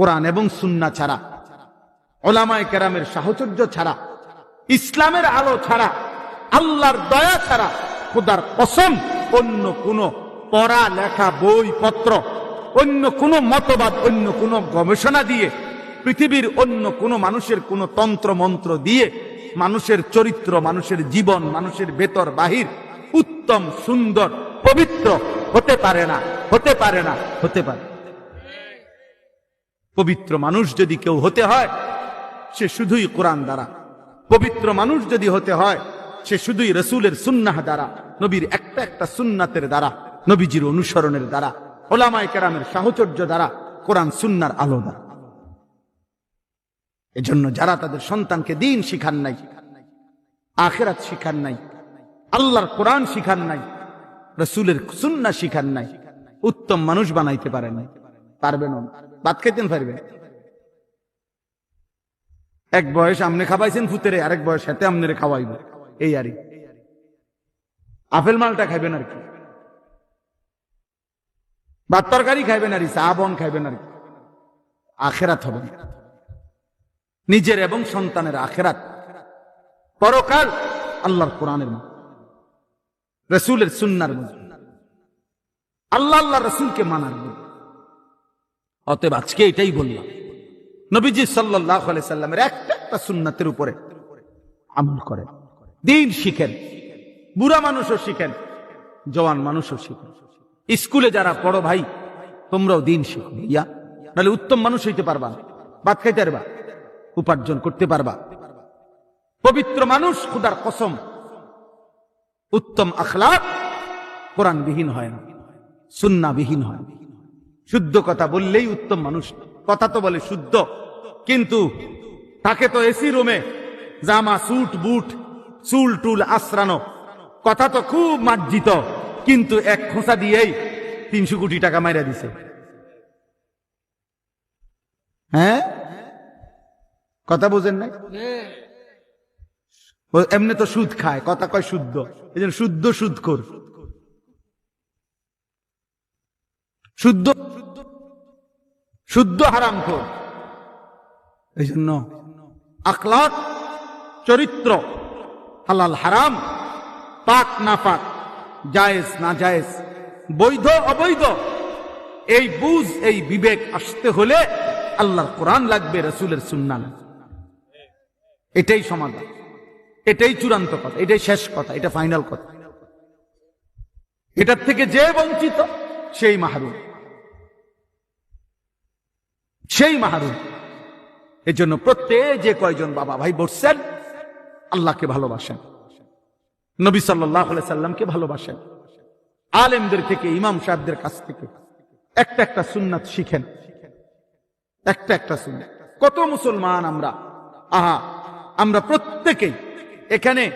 কোরআন এবং সুন্না ছাড়া, ওলামায় কেরামের সাহচর্য ছাড়া, ইসলামের আলো ছাড়া, আল্লাহর দয়া ছাড়া খোদার কসম অন্য কোনো পড়া লেখা বই পত্র অন্য কোনো মতবাদ, অন্য কোনো গবেষণা দিয়ে, পৃথিবীর অন্য কোনো মানুষের কোনো তন্ত্র মন্ত্র দিয়ে মানুষের চরিত্র, মানুষের জীবন, মানুষের ভেতর বাহির উত্তম, সুন্দর, পবিত্র হতে পারে না, হতে পারে না, হতে পারে। পবিত্র মানুষ যদি কেউ হতে হয়, সে শুধুই কোরআন দ্বারা। পবিত্র মানুষ যদি হতে হয়, সে শুধুই রসুলের সুন্নাহ দ্বারা, নবীর একটা একটা সুন্নাতের দ্বারা, নবীজির অনুসরণের দ্বারা, ওলামায় কেরামের সাহচর্য দ্বারা কোরআন সুন্নার আলো দ্বারা। এজন্য যারা তাদের সন্তানকে দিন শিখান নাই, আখেরাত শিখান নাই, আল্লাহর কোরআন শিখান নাই, রসুলের সুন্না শিখান নাই, উত্তম মানুষ বানাইতে পারে নাই। পারবেন ভাত খাইতেন পারবেন এক বয়স আমনে খাবাইছেন ফুতেরে, আরেক বয়স হাতে আমনে খাওয়াইব। এই আরই। আপেল মালটা খাইবেন আর কি। ভাত তরকারি খাইবেন আর চা, বন খাইবেন আর কি। আখেরাত হবে। নিজের এবং সন্তানের আখেরাত। পরকাল আল্লাহর কোরআনের রসুলের সুন্নার আল্লাহ আল্লাহ, রসুলকে মানার অতএব আজকে এটাই বললাম। নবীজি সাল্লাহ সাল্লামের একটা একটা সুন্নাতের উপরে আমল করেন। দিন শিখেন, বুড়া মানুষও শিখেন, জওয়ান মানুষও শিখেন। স্কুলে যারা পড়ো ভাই, তোমরাও দিন শিখো ইয়া নাহলে উত্তম মানুষ হইতে পারবা বাদ খাইতে পারবা, উপার্জন করতে পারবা। পবিত্র মানুষ, খুদার কসম। উত্তম আখলাক কোরআন বিহীন হয় না সুন্না বিহীন হয় না। শুদ্ধ কথা বললেই উত্তম মানুষ। কথা তো বলে শুদ্ধ। কিন্তু তাকে তো এসি রুমে, জামা সুট বুট, চুল, টুল আশ্রানো। কথা তো খুব মার্জিত, কিন্তু এক খোঁচা দিয়েই তিনশো কোটি টাকা মাইরা দিছে। হ্যাঁ? কথা বোঝেন নাই? এমনি তো সুদ খায়, কথা কয় শুদ্ধ। এই জন্য শুদ্ধ সুদ কর শুদ্ধ শুদ্ধ হারাম এই জন্য আখলাক চরিত্র হালাল হারাম পাক না পাক জায়েজ না জায়েজ বৈধ অবৈধ এই বুঝ এই বিবেক আসতে হলে আল্লাহর কোরআন লাগবে রসুলের সুন্না লাগবে। এটাই সমাধান। এটাই চূড়ান্ত কথা এটাই শেষ কথা এটা ফাইনাল কথা। এটার থেকে যে বঞ্চিত সেই মাহরুম। সেই মাহরুম। জন্য প্রত্যেক যে কয়জন বাবা ভাই বসছেন, আল্লাহকে ভালোবাসেন। নবী সাল্লাহ সাল্লামকে ভালোবাসেন। আলেমদের থেকে, ইমাম সাহেবদের কাছ থেকে। একটা একটা সুন্নাত শিখেন। একটা একটা সুন্নাত। কত মুসলমান আমরা? আহা, আমরা প্রত্যেকেই এখানে